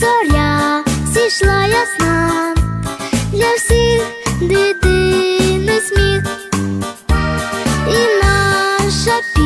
зоря зійшла ясна, для всіх дитини сміх і наша.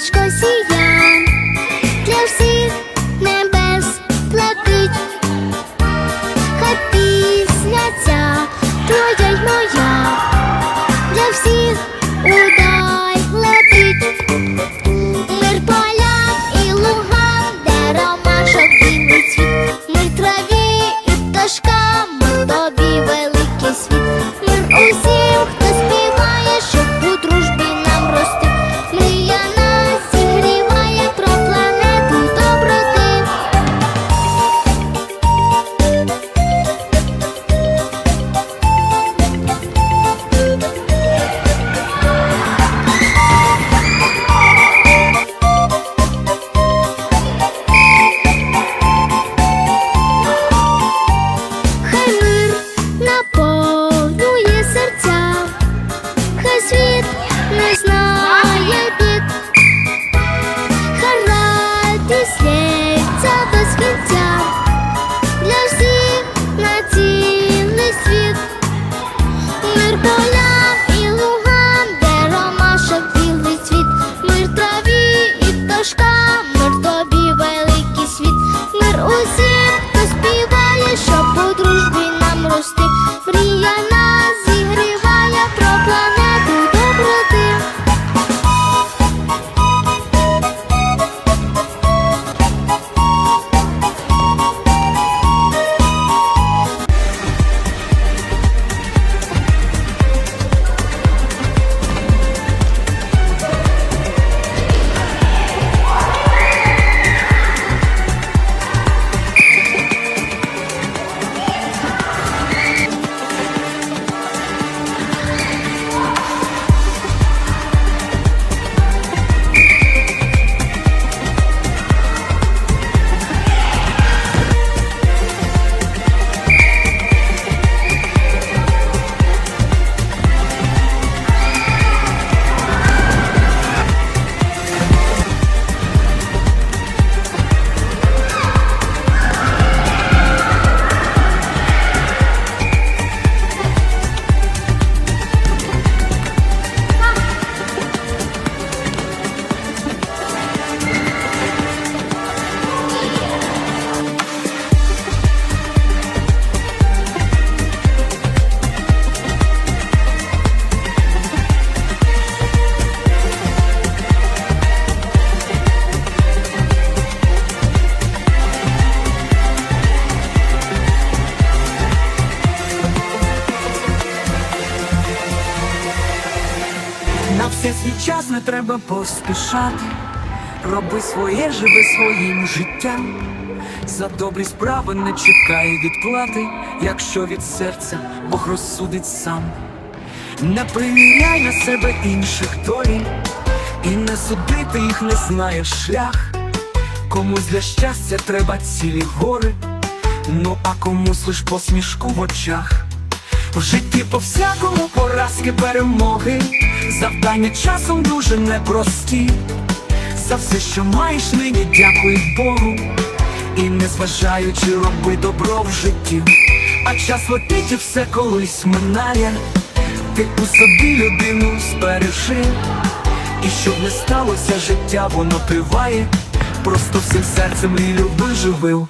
сонечко сіян для всіх небес платить, хай пісня ця твоя й моя. Все свій не треба поспішати. Роби своє, живи своїм життям. За добрі справи не чекай відплати, якщо від серця Бог розсудить сам. Не приміряй на себе інших долі, і не судити їх не знаєш шлях. Комусь для щастя треба цілі гори, ну а комусь лиш посмішку в очах. В житті по всякому поразки перемоги, завдання часом дуже непрості. За все, що маєш нині, дякуй Богу. І не зважаючи, роби добро в житті. А час летить і все колись минає. Ти у собі людину збережи. І щоб не сталося життя, воно триває. Просто всім серцем і люби живив.